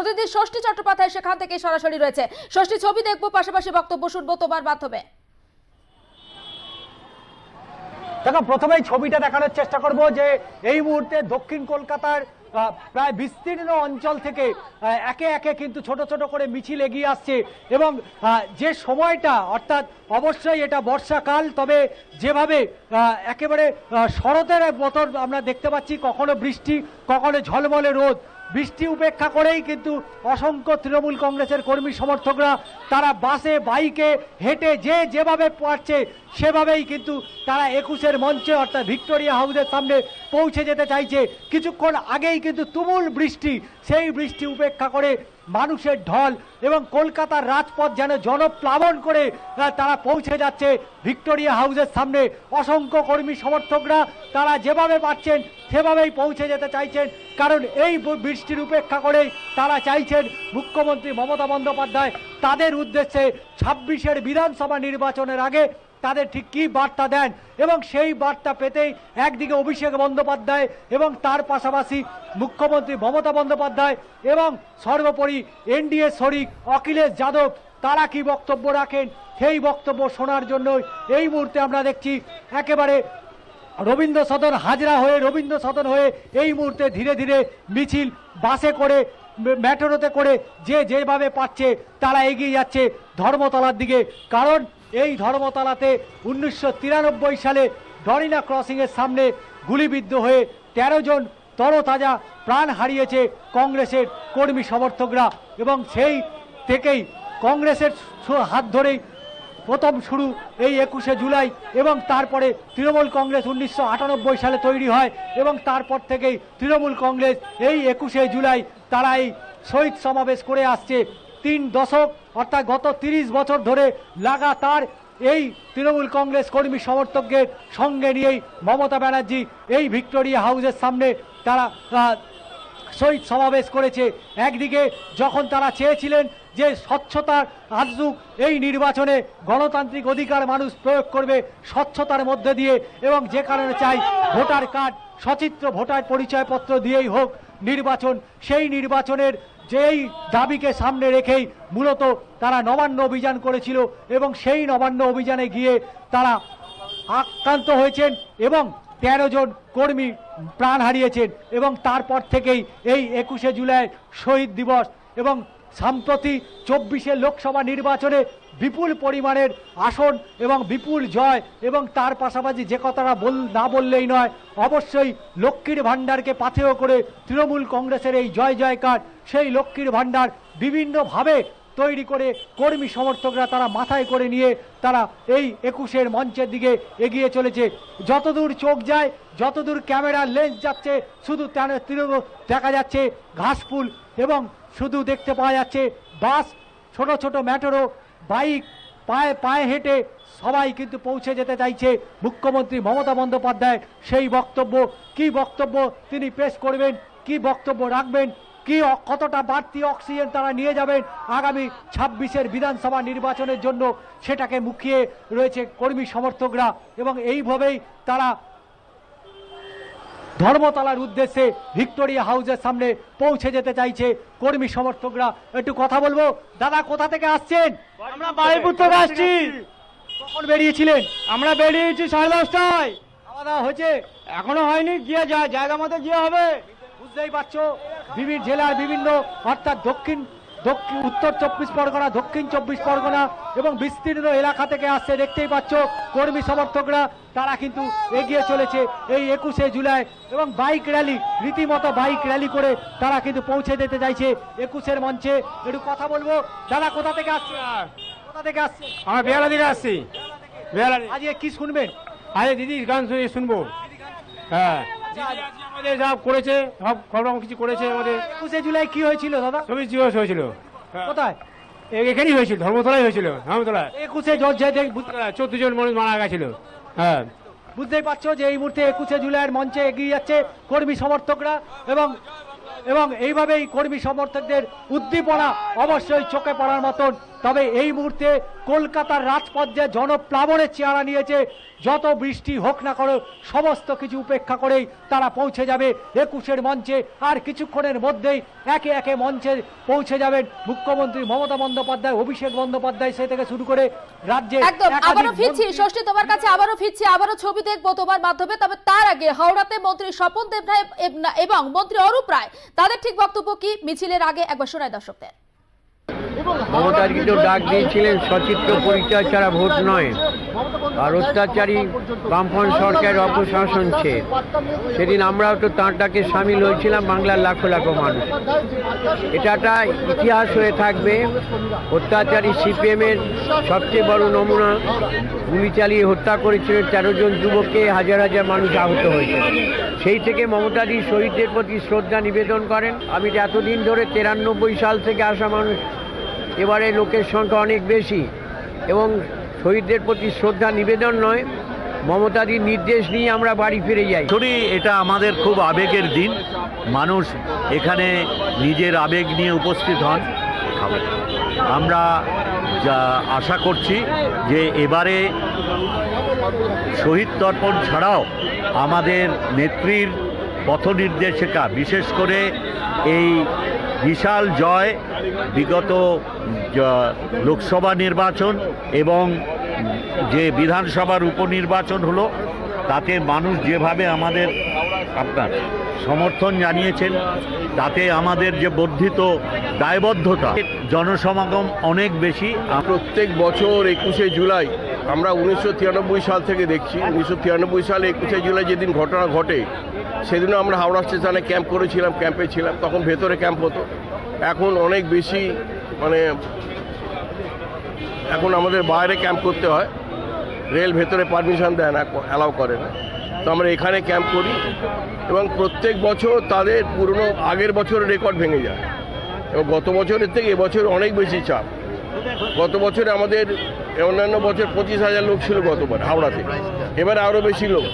প্রতিনিধি ষষ্ঠী চট্টোপাধ্যায় সেখান থেকে সরাসরি রয়েছে। ষষ্ঠী ছবি দেখব, পাশাপাশি বক্তব্য শুনব তোমার মাধ্যমে। দেখো, প্রথমেই ছবিটা দেখানোর চেষ্টা করব যে এই মুহূর্তে দক্ষিণ কলকাতার প্রায় বিস্তীর্ণ অঞ্চল থেকে একে একে কিন্তু ছোট ছোট করে মিছিল এগিয়ে আসছে এবং যে সময়টা, অর্থাৎ অবশ্যই এটা বর্ষাকাল, তবে যেভাবে একেবারে শরতের মতন আমরা দেখতে পাচ্ছি, কখনো বৃষ্টি, কখনো ঝলমলে রোদ। বৃষ্টি উপেক্ষা করেই কিন্তু অসংখ্য তৃণমূল কংগ্রেসের কর্মী সমর্থকরা, তারা বাসে, বাইকে হেঁটে যে যেভাবে পারছে, সেভাবেই কিন্তু তারা একুশের মঞ্চে, অর্থাৎ ভিক্টোরিয়া হাউসের সামনে পৌঁছে যেতে চাইছে। কিছুক্ষণ আগেই কিন্তু তুমুল বৃষ্টি, সেই বৃষ্টি উপেক্ষা করে মানুষের ঢল এবং কলকাতার রাজপথ যেন জনপ্লাবন করে তারা পৌঁছে যাচ্ছে। ভিক্টোরিয়া হাউসের সামনে অসংখ্য কর্মী সমর্থকরা, তারা যেভাবে পাচ্ছেন সেভাবেই পৌঁছে যেতে চাইছেন। কারণ এই বৃষ্টির উপেক্ষা করেই তারা চাইছেন মুখ্যমন্ত্রী মমতা বন্দ্যোপাধ্যায়। তাদের উদ্দেশ্যে ছাব্বিশের বিধানসভা নির্বাচনের আগে তাদের ঠিক কী বার্তা দেন? এবং সেই বার্তা পেতেই একদিকে অভিষেক বন্দ্যোপাধ্যায় এবং তার পাশাপাশি মুখ্যমন্ত্রী মমতা বন্দ্যোপাধ্যায় এবং সর্বোপরি এনডিএ শরিক, অখিলেশ যাদব, তারা কি বক্তব্য রাখেন? সেই বক্তব্য শোনার জন্য এই মুহূর্তে আমরা দেখছি একেবারে রবীন্দ্র সদন হাজরা হয়ে রবীন্দ্র সদন হয়ে এই মুহূর্তে ধীরে ধীরে মিছিল বাসে করে মেট্রোতে করে যে যেভাবে পাচ্ছে তারা এগিয়ে যাচ্ছে ধর্মতলার দিকে। কারণ এই ধর্মতলাতে উনিশশো তিরানব্বই সালে ডরিনা ক্রসিংয়ের সামনে গুলিবিদ্ধ হয়ে তেরো জন তরতাজা প্রাণ হারিয়েছে কংগ্রেসের কর্মী সমর্থকরা এবং সেই থেকেই কংগ্রেসের হাত ধরেই প্রথম শুরু এই একুশে জুলাই এবং তারপরে তৃণমূল কংগ্রেস উনিশশো আটানব্বই সালে তৈরি হয় এবং তারপর থেকেই তৃণমূল কংগ্রেস এই একুশে জুলাই তারা এই শহীদ সমাবেশ করে আসছে তিন দশক, অর্থাৎ গত তিরিশ বছর ধরে লাগাতার এই তৃণমূল কংগ্রেস কর্মী সমর্থকদের সঙ্গে নিয়েই মমতা ব্যানার্জি এই ভিক্টোরিয়া হাউসের সামনে তারা শহীদ সমাবেশ করেছে। একদিকে যখন তারা চেয়েছিলেন যে স্বচ্ছতার আসুক এই নির্বাচনে গণতান্ত্রিক অধিকার মানুষ প্রয়োগ করবে স্বচ্ছতার মধ্যে দিয়ে এবং যে কারণে চাই ভোটার কার্ড, সচিত্র ভোটার পরিচয়পত্র দিয়েই হোক নির্বাচন, সেই নির্বাচনের যেই দাবিকে সামনে রেখেই মূলত তারা নবান্ন অভিযান করেছিল এবং সেই নবান্ন অভিযানে গিয়ে তারা আক্রান্ত হয়েছেন এবং তেরো জন কর্মী প্রাণ হারিয়েছেন এবং তারপর থেকেই এই একুশে জুলাই শহীদ দিবস এবং সাম্প্রতি চব্বিশে লোকসভা নির্বাচনে বিপুল পরিমাণের আসন এবং বিপুল জয় এবং তার পাশাপাশি যে কথাটা বল, না বললেই নয়, অবশ্যই লক্ষ্মীর ভাণ্ডারকে পাথেয় করে তৃণমূল কংগ্রেসের এই জয় জয়কার সেই লক্ষ্মীর ভাণ্ডার বিভিন্নভাবে তৈরি করে কর্মী সমর্থকরা তারা মাথায় করে নিয়ে তারা এই একুশের মঞ্চের দিকে এগিয়ে চলেছে। যতদূর চোখ যায়, যতদূর ক্যামেরার লেন্স যাচ্ছে, শুধু দেখা যাচ্ছে ঘাসফুল এবং শুধু দেখতে পাওয়া যাচ্ছে বাস, ছোট ছোট ম্যাটেরো, বাইক, পায়ে পায়ে হেঁটে সবাই কিন্তু পৌঁছে যেতে চাইছে। মুখ্যমন্ত্রী মমতা বন্দ্যোপাধ্যায় সেই বক্তব্য, কি বক্তব্য তিনি পেশ করবেন, কি বক্তব্য রাখবেন কি কতটা বাড়তি অক্সিজেন তারা নিয়ে যাবেন আগামী ছাব্বিশের বিধানসভা নির্বাচনের জন্য সেটাকে মুখিয়ে রয়েছে কর্মী সমর্থকরা এবং এইভাবেই তারা ধর্মতলার উদ্দেশ্যে ভিক্টোরিয়া হাউসের সামনে পৌঁছে যেতে চাইছে কর্মী সমর্থকরা। একটু কথা বলব। দাদা কোথা থেকে আসছেন? আমরা বাড়িপুর থেকে আসছি। কখন বেরিয়েছিলেন? আমরা বেরিয়েছি সাড়ে দশটায়। খাওয়া দাওয়া হয়েছে? এখনও হয়নি গিয়ে যা জায়গা মতো গিয়ে হবে। বুঝতেই পারছ? বিভিন্ন জেলার বিভিন্ন অর্থাৎ দক্ষিণ দক্ষিণ উত্তর চব্বিশ পরগনা দক্ষিণ চব্বিশ পরগনা এবং বিস্তীর্ণ এলাকা থেকে আসছে দেখতেই পাচ্ছ কর্মী সমর্থকরা তারা কিন্তু এগিয়ে চলেছে এই একুশে জুলাই এবং বাইক র্যালি রীতিমতো বাইক র্যালি করে তারা কিন্তু পৌঁছে দিতে চাইছে একুশের মঞ্চে। একটু কথা বলব। দাদা কোথা থেকে আসছে? কোথা থেকে আসছে? আমরা বেহালা দিকে আসছি। বেহালা আজকে কি শুনবেন? আরে দিদি গান শুনে শুনব। হ্যাঁ। আমাদের যা করেছে সব সব রকম কিছু করেছে আমাদের। একুশে জুলাই কি হয়েছিল দাদা? ছবি দিবস হয়েছিল। হ্যাঁ। কোথায়? এখানেই হয়েছিল ধর্মতলায় হয়েছিল ধর্মতলায়। একুশে জজ চোদ্দ জন মানুষ মারা গেছিল। হ্যাঁ। বুঝতেই পারছ যে এই মুহূর্তে একুশে জুলাইয়ের মঞ্চে এগিয়ে যাচ্ছে কর্মী সমর্থকরা এবং এবং এইভাবেই কর্মী সমর্থকদের উদ্দীপনা অবশ্যই চোখে পড়ার মতন তবে এই মুহূর্তে কলকাতার রাজপথ যে জনপ্লাবনের চেহারা নিয়েছে। যত বৃষ্টি হোক না করো সমস্ত কিছু উপেক্ষা করেই তারা পৌঁছে যাবে একুশের মঞ্চে। আর কিছুক্ষণের মধ্যেই একে একে মঞ্চে পৌঁছে যাবেন মুখ্যমন্ত্রী মমতা বন্দ্যোপাধ্যায় অভিষেক বন্দ্যোপাধ্যায় সে থেকে শুরু করে রাজ্যে একদম আবারও ফিরছি। ষষ্ঠী তোমার কাছে আবারও ফিরছি আবারও ছবি দেখব তোমার মাধ্যমে। তবে তার আগে হাওড়াতে মন্ত্রী স্বপন এবং মন্ত্রী অরূপ রায় তাদের ঠিক বক্তব্য কি? মিছিলের আগে একবার শোনায় দর্শকদের। মমতাজি তো ডাক দিয়েছিলেন, সচিত্র পরিচয় ছাড়া ভোট নয়। আর অত্যাচারী বামফ্রন্ট সরকারের অপশাসন ছে। সেদিন আমরাও তো তাঁর ডাকে সামিল হয়েছিলাম, বাংলার লাখো লাখো মানুষ। এটা একটা ইতিহাস হয়ে থাকবে। অত্যাচারী সিপিএমের সবচেয়ে বড় নমুনা, গুলি চালিয়ে হত্যা করেছিলেন তেরো জন যুবককে, হাজার হাজার মানুষ আহত হয়েছে সেই থেকে মমতাজি শহীদদের প্রতি শ্রদ্ধা নিবেদন করেন। আমি এতদিন ধরে তিরানব্বই সাল থেকে আসা মানুষ এবারে লোকের সংখ্যা অনেক বেশি এবং শহীদদের প্রতি শ্রদ্ধা নিবেদন নয়। মমতাদির নির্দেশ নিয়ে আমরা বাড়ি ফিরে যাই। আসলে এটা আমাদের খুব আবেগের দিন। মানুষ এখানে নিজের আবেগ নিয়ে উপস্থিত হন। আমরা যা আশা করছি যে এবারে শহীদ তর্পণ ছাড়াও আমাদের নেত্রীর পথনির্দেশিকা, বিশেষ করে এই বিশাল জয় বিগত লোকসভা নির্বাচন এবং যে বিধানসভার উপনির্বাচন হলো, তাতে মানুষ যেভাবে আমাদের আপনার সমর্থন জানিয়েছেন, তাতে আমাদের যে বর্ধিত দায়বদ্ধতা, জনসমাগম অনেক বেশি। প্রত্যেক বছর একুশে জুলাই, আমরা উনিশশো তিরানব্বই সাল থেকে দেখছি, উনিশশো তিরানব্বই সালে একুশে জুলাই যেদিন ঘটনা ঘটে, সেদিনও আমরা হাওড়া স্টেশনে ক্যাম্প করেছিলাম, ক্যাম্পে ছিলাম, তখন ভেতরে ক্যাম্প হতো। এখন অনেক বেশি মানে এখন আমাদের বাইরে ক্যাম্প করতে হয়। রেল ভেতরে পারমিশন দেয় না, অ্যালাউ করে না। তো আমরা এখানে ক্যাম্প করি এবং প্রত্যেক বছর তাদের পুরনো, আগের বছরের রেকর্ড ভেঙে যায়। এবং গত বছরের থেকে এবছর অনেক বেশি চাপ। গত বছরে আমাদের অন্যান্য বছর পঁচিশ হাজার লোক ছিল গতবার, হাওড়াতে। এবার আরও বেশি লোক।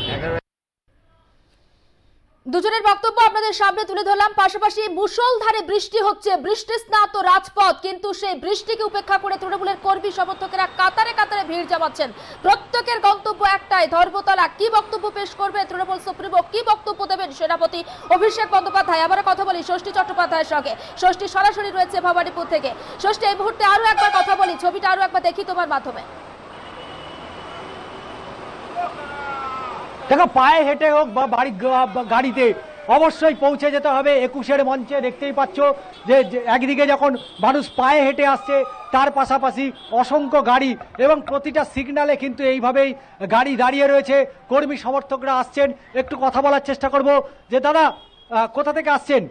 দুজনের বক্তব্য আপনাদের সামনে তুলে ধরলাম। পাশাপাশি মুষলধারে বৃষ্টি হচ্ছে, বৃষ্টি স্নাত রাজপথ, কিন্তু সেই বৃষ্টিকে উপেক্ষা করে তৃণমূলের কর্মী সমর্থকেরা কাতারে কাতারে ভিড় জমাচ্ছেন। প্রত্যেকের গন্তব্য একটাই, ধর্মতলা। কি বক্তব্য পেশ করবে তৃণমূল সুপ্রিমো? কি বক্তব্য দেবেন সেনাপতি অভিষেক বন্দ্যোপাধ্যায়? আবার কথা বলি ষষ্ঠী চট্টোপাধ্যায়ের সঙ্গে। ষষ্ঠী সরাসরি রয়েছে ভবানীপুর থেকে। ষষ্ঠী, এই মুহূর্তে আরও একবার কথা বলি, ছবিটা আরও একবার দেখি তোমার মাধ্যমে। দেখো পায়ে হেঁটে হোক বা বাড়ি গাড়িতে অবশ্যই পৌঁছে যেতে হবে। একুশের মঞ্চে দেখতেই পাচ্ছ যে একদিকে যখন মানুষ পায়ে হেঁটে আসছে তার পাশাপাশি অসংখ্য গাড়ি এবং প্রতিটা সিগনালে কিন্তু এইভাবেই গাড়ি দাঁড়িয়ে রয়েছে। কর্মী সমর্থকরা আসছেন। একটু কথা বলার চেষ্টা করব যে দাদা কোথা থেকে আসছেন?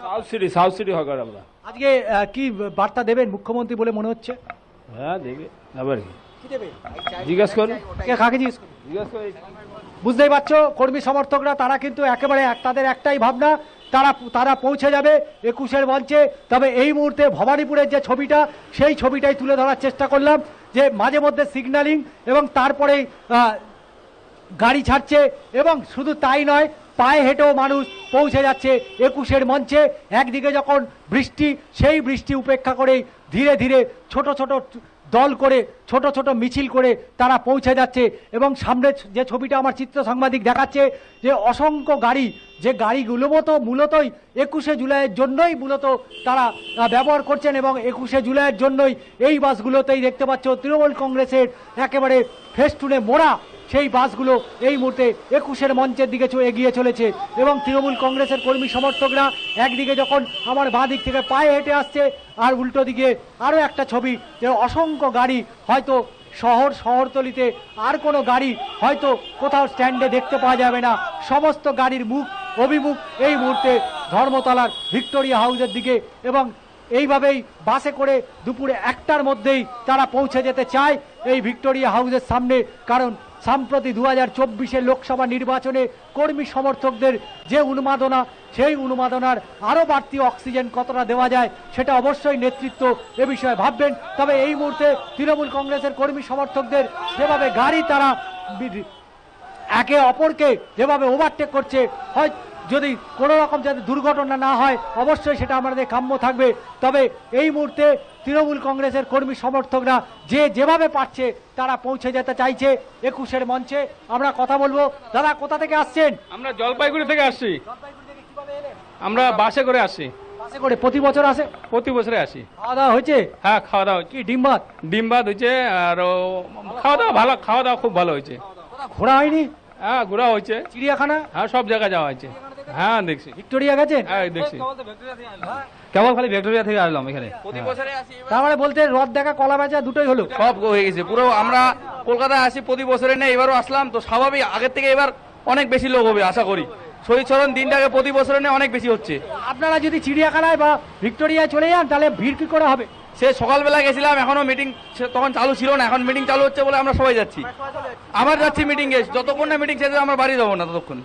South City South City hawker আমরা। আজকে কি বার্তা দেবেন মুখ্যমন্ত্রী বলে মনে হচ্ছে? হ্যাঁ দেখে আবার কি? জিজ্ঞেস করুন। কে কাকে জিজ্ঞেস করব? জিজ্ঞেস বুঝতেই পারছ কর্মী সমর্থকরা তারা কিন্তু একেবারে এক- তাদের একটাই ভাবনা তারা তারা পৌঁছে যাবে একুশের মঞ্চে। তবে এই মুহূর্তে ভবানীপুরের যে ছবিটা সেই ছবিটাই তুলে ধরার চেষ্টা করলাম যে মাঝে মধ্যে সিগন্যালিং এবং তারপরেই আহ, গাড়ি ছাড়ছে এবং শুধু তাই নয় পায়ে হেঁটেও মানুষ পৌঁছে যাচ্ছে একুশের মঞ্চে। একদিকে যখন বৃষ্টি সেই বৃষ্টি উপেক্ষা করেই ধীরে ধীরে ছোট ছোট দল করে, ছোট ছোট মিছিল করে তারা পৌঁছে যাচ্ছে এবং সামনে যে ছবিটা আমার চিত্র সাংবাদিক দেখাচ্ছে, যে অসংখ্য গাড়ি, যে গাড়িগুলো মতো মূলতই একুশে জুলাইয়ের জন্যই মূলত তারা ব্যবহার করছেন এবং একুশে জুলাইয়ের জন্যই এই বাসগুলোতেই দেখতে পাচ্ছ তৃণমূল কংগ্রেসের একেবারে ফেস্টুনে মোড়া সেই বাসগুলো এই মুহূর্তে একুশের মঞ্চের দিকে এগিয়ে চলেছে এবং তৃণমূল কংগ্রেসের কর্মী সমর্থকরা একদিকে যখন আমার বাঁ দিক থেকে পায়ে হেঁটে আসছে, আর উল্টো দিকে আরও একটা ছবি যে অসংখ্য গাড়ি হয়তো শহর শহরতলিতে আর কোনো গাড়ি হয়তো কোথাও স্ট্যান্ডে দেখতে পাওয়া যাবে না। সমস্ত গাড়ির মুখ, অভিমুখ এই মুহূর্তে ধর্মতলার ভিক্টোরিয়া হাউসের দিকে এবং এইভাবেই বাসে করে দুপুরে একটার মধ্যেই তারা পৌঁছে যেতে চায় এই ভিক্টোরিয়া হাউসের সামনে। কারণ সাম্প্রতি দু হাজার লোকসভা নির্বাচনে কর্মী সমর্থকদের যে উন্মাদনা, সেই উন্মাদনার আরও বাড়তি অক্সিজেন কতটা দেওয়া যায় সেটা অবশ্যই নেতৃত্ব এ বিষয়ে ভাববেন। তবে এই মুহূর্তে তৃণমূল কংগ্রেসের কর্মী সমর্থকদের যেভাবে গাড়ি তারা, একে অপরকে যেভাবে ওভারটেক করছে, হয় যদি কোনো রকম যাতে দুর্ঘটনা না হয় অবশ্যই সেটা আমাদের কাম্য থাকবে। তবে এই মুহূর্তে তৃণমূল কংগ্রেসের কর্মী সমর্থকরা যে যেভাবে পারছে তারা পৌঁছে যেতে চাইছে একুশের মঞ্চে। আমরা কথা বলব। দাদা কোথা থেকে আসছেন? আমরা জলপাইগুড়ি থেকে আসছি। আমরা বাসে করে বাসে করে প্রতি বছর আসে? প্রতি বছরে আসি। খাওয়া দাওয়া হয়েছে? হ্যাঁ খাওয়া দাওয়া কি ডিম ভাত? ডিম ভাত হয়েছে আর খাওয়া দাওয়া ভালো খাওয়া দাওয়া খুব ভালো হয়েছে। ঘোরা হয়নি? হ্যাঁ ঘোরা হয়েছে। চিড়িয়াখানা? হ্যাঁ সব জায়গায় যাওয়া হয়েছে। হ্যাঁ দেখছি। ভিক্টোরিয়া গেছেন? হ্যাঁ দেখছি। কেবল খালি ভিক্টোরিয়া থেকে আসলাম এখানে। তার মানে বলতে রথ দেখা কলা বেচা দুটোই হলো। সব হয়ে গেছে। পুরো আমরা কলকাতায় আসি প্রতি বছরে নেই এবারও আসলাম। তো স্বাভাবিক আগের থেকে এবার অনেক বেশি লোক হবে আশা করি। শহীদ স্মরণ দিনটাকে প্রতি বছরে নেই অনেক বেশি হচ্ছে। আপনারা যদি চিড়িয়াখানায় বা ভিক্টোরিয়ায় চলে যান তাহলে ভিড় কি করে হবে? সে সকালবেলা গেছিলাম এখনও মিটিং তখন চালু ছিল না। এখন মিটিং চালু হচ্ছে বলে আমরা সবাই যাচ্ছি। আমার যাচ্ছি মিটিং এ। যতক্ষণ না মিটিং শেষ আমরা বাড়ি যাব না ততক্ষণ।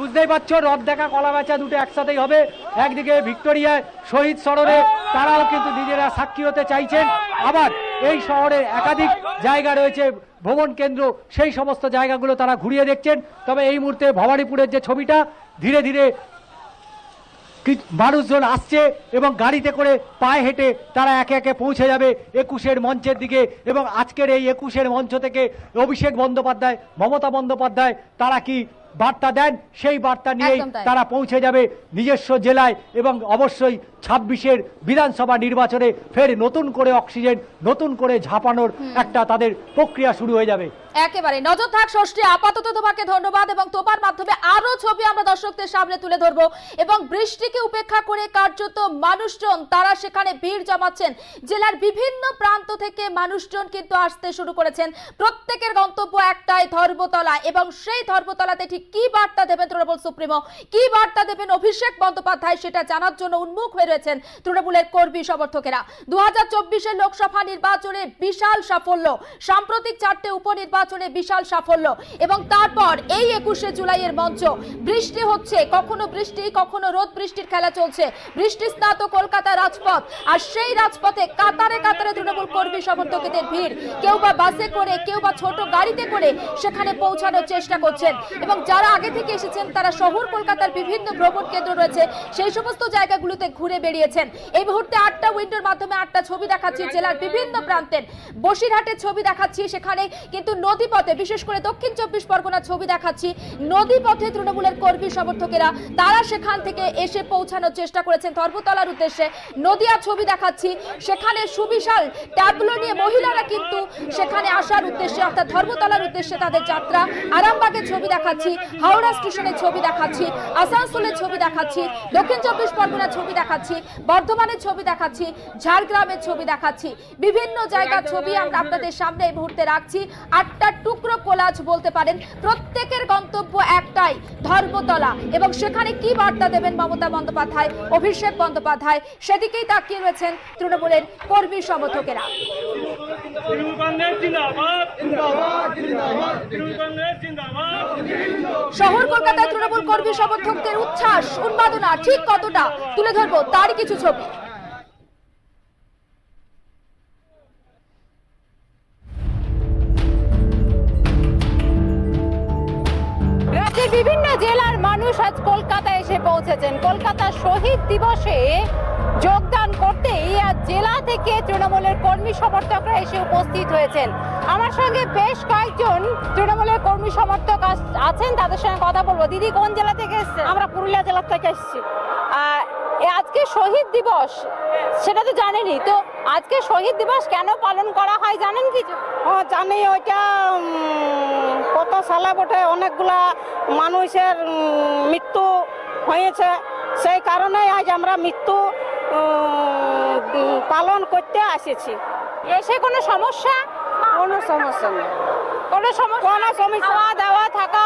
বুঝতেই পারছ, রথ দেখা, কলা বেচা দুটো একসাথেই হবে। একদিকে ভিক্টোরিয়ায় শহীদ স্মরণে তারাও কিন্তু নিজেরা সাক্ষী হতে চাইছেন। আবার এই শহরে একাধিক জায়গা রয়েছে, ভ্রমণ কেন্দ্র, সেই সমস্ত জায়গাগুলো তারা ঘুরিয়ে দেখছেন। তবে এই মুহূর্তে ভবানীপুরের যে ছবিটা, ধীরে ধীরে মানুষজন আসছে এবং গাড়িতে করে পায়ে হেঁটে তারা একে একে পৌঁছে যাবে একুশের মঞ্চের দিকে। এবং আজকের এই একুশের মঞ্চ থেকে অভিষেক বন্দ্যোপাধ্যায়, মমতা বন্দ্যোপাধ্যায়, তারা কি বার্তা দেন সেই বার্তা নিয়ে তারা পৌঁছে যাবে নিজস্ব জেলায় এবং অবশ্যই ছাব্বিশের বিধানসভা নির্বাচনে ফের নতুন করে অক্সিজেন নতুন করে ঝাঁপানোর একটা তাদের প্রক্রিয়া শুরু হয়ে যাবে। একেবারে। নজর থাক ষষ্ঠী, আপাতত তোমাকে ধন্যবাদ এবং তোমার মাধ্যমে আরও ছবি আমরা দর্শকদের সামনে তুলে ধরবো এবং বৃষ্টিকে উপেক্ষা করে কার্যত মানুষজন, তারা সেখানে ভিড় জমাচ্ছেন। জেলার বিভিন্ন প্রান্ত থেকে মানুষজন কিন্তু আসতে শুরু করেছেন। প্রত্যেকের গন্তব্য একটাই, ধর্মতলা এবং সেই ধর্মতলাতে ঠিক কি বার্তা দেবেন তৃণমূল সুপ্রিমো? কি বার্তা দেবেন অভিষেক বন্দ্যোপাধ্যায় সেটা জানার জন্য উন্মুখ হয়ে রয়েছেন তৃণমূলের কর্মী সমর্থকেরা। দু হাজার লোকসভা নির্বাচনে বিশাল সাফল্য। সাম্প্রতিক চারটে উপনির্বাচনে বিশাল সাফল্য এবং তারপর এই একুশে জুলাইয়ের মঞ্চ, বৃষ্টি হচ্ছে, কখনো বৃষ্টি, কখনো রোদ বৃষ্টির খেলা চলছে। বৃষ্টি স্নাত কলকাতা রাজপথ, আর সেই রাজপথে কাতারে কাতারে তৃণমূল কর্মী সমর্থকদের ভিড়। কেউ বা বাসে করে, কেউ বা ছোট গাড়িতে করে সেখানে পৌঁছানোর চেষ্টা করছেন এবং যারা আগে থেকে এসেছেন, তারা শহর কলকাতার বিভিন্ন ভ্রমণ কেন্দ্র রয়েছে, সেই সমস্ত জায়গাগুলোতে ঘুরে বেরিয়েছেন এই মুহূর্তে আটটা উইন্ডোর মাধ্যমে আটটা ছবি দেখাচ্ছি জেলার বিভিন্ন প্রান্তের। বসিরহাটের ছবি দেখাচ্ছি সেখানে, কিন্তু নদীপথে, বিশেষ করে দক্ষিণ চব্বিশ পরগনার ছবি দেখাচ্ছি। নদীপথে তৃণমূলের কর্মী সমর্থকেরা, তারা সেখান থেকে এসে পৌঁছানোর চেষ্টা করেছেন ধর্মতলার উদ্দেশ্যে। নদিয়া ছবি দেখাচ্ছি, সেখানে সুবিশাল ট্যাবলো নিয়ে মহিলারা কিন্তু সেখানে আসার উদ্দেশ্যে, অর্থাৎ ধর্মতলার উদ্দেশ্যে তাদের যাত্রা। আরামবাগের ছবি দেখাচ্ছি, হাওড়া স্টেশনের ছবি দেখাচ্ছি, আসানসোলের ছবি দেখাচ্ছি, দক্ষিণ চব্বিশ পরগনার ছবি দেখাচ্ছি, বর্ধমানের ছবি দেখাচ্ছি, ঝাড়গ্রামের ছবি দেখাচ্ছি। বিভিন্ন জায়গার ছবি আমরা আপনাদের সামনে এই মুহূর্তে রাখছি। আটটা টুকরো কোলাজ বলতে পারেন, প্রত্যেকের গন্তব্য একটাই, ধর্মতলা। এবং সেখানে কি বার্তা দেবেন মমতা বন্দ্যোপাধ্যায়, অভিষেক বন্দ্যোপাধ্যায়? সেদিকেই তাকিয়ে রয়েছেন তৃণমূলের কর্মী সমর্থকেরা। শহর কলকাতায় তৃণমূল কর্মী সমর্থকদের উচ্ছ্বাস, উন্মাদনা, ঠিক কতটা? তুলে ধরবো তারই কিছু ছবি। বিভিন্ন জেলার মানুষ আজ কলকাতা এসে পৌঁছেছেন। কলকাতা শহীদ দিবসে যোগদান করতেই আজ জেলা থেকে তৃণমূলের কর্মী সমর্থকরা এসে উপস্থিত হয়েছেন। আমার সঙ্গে বেশ কয়েকজন তৃণমূলের কর্মী সমর্থক আছেন। তাদের সঙ্গে কথা বলব। দিদি কোন জেলা থেকে এসছেন? আমরা পুরুলিয়া জেলা থেকে এসেছি। আজকে শহীদ দিবস সেটা তো জানেনই তো আজকে শহীদ দিবস কেন পালন করা হয় জানেন কিছু হ্যাঁ জানি ওইটা কত সালে বটে অনেকগুলা মানুষের মৃত্যু হয়েছে। সেই কারণে আজ আমরা মৃত্যু পালন করতে আসেছি। এসে কোনো সমস্যা? কোনো সমস্যা নেই। কোনো সমস্যা কোনো সমস্যা খাওয়া দাওয়া থাকা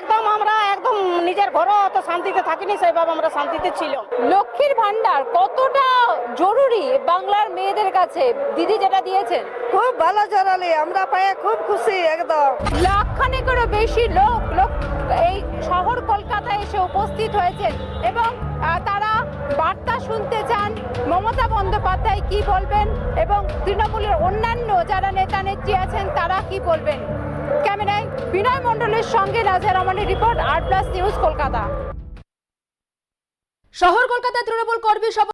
একদম আমরা একদম নিজের ঘরও অত শান্তিতে থাকিনি সেইভাবে আমরা শান্তিতে ছিলাম। লক্ষ্মীর ভান্ডার কতটা জরুরি বাংলার মেয়েদের কাছে? দিদি যেটা দিয়েছেন। খুব ভালো জরালি আমরা পায়ে খুব খুশি একদম। লাখখানেকেরও বেশি লোক লোক এই শহর কলকাতায় এসে উপস্থিত হয়েছেন এবং তারা বার্তা শুনতে চান মমতা বন্দ্যোপাধ্যায় কি বলবেন এবং তৃণমূলের অন্যান্য যারা নেতা নেত্রী আছেন তারা কি বলবেন? ক্যামেরায় বিনয় মন্ডলের সঙ্গে রাজা রহমানের রিপোর্ট আর প্লাস নিউজ কলকাতা। শহর কলকাতা তৃণমূল কর্মী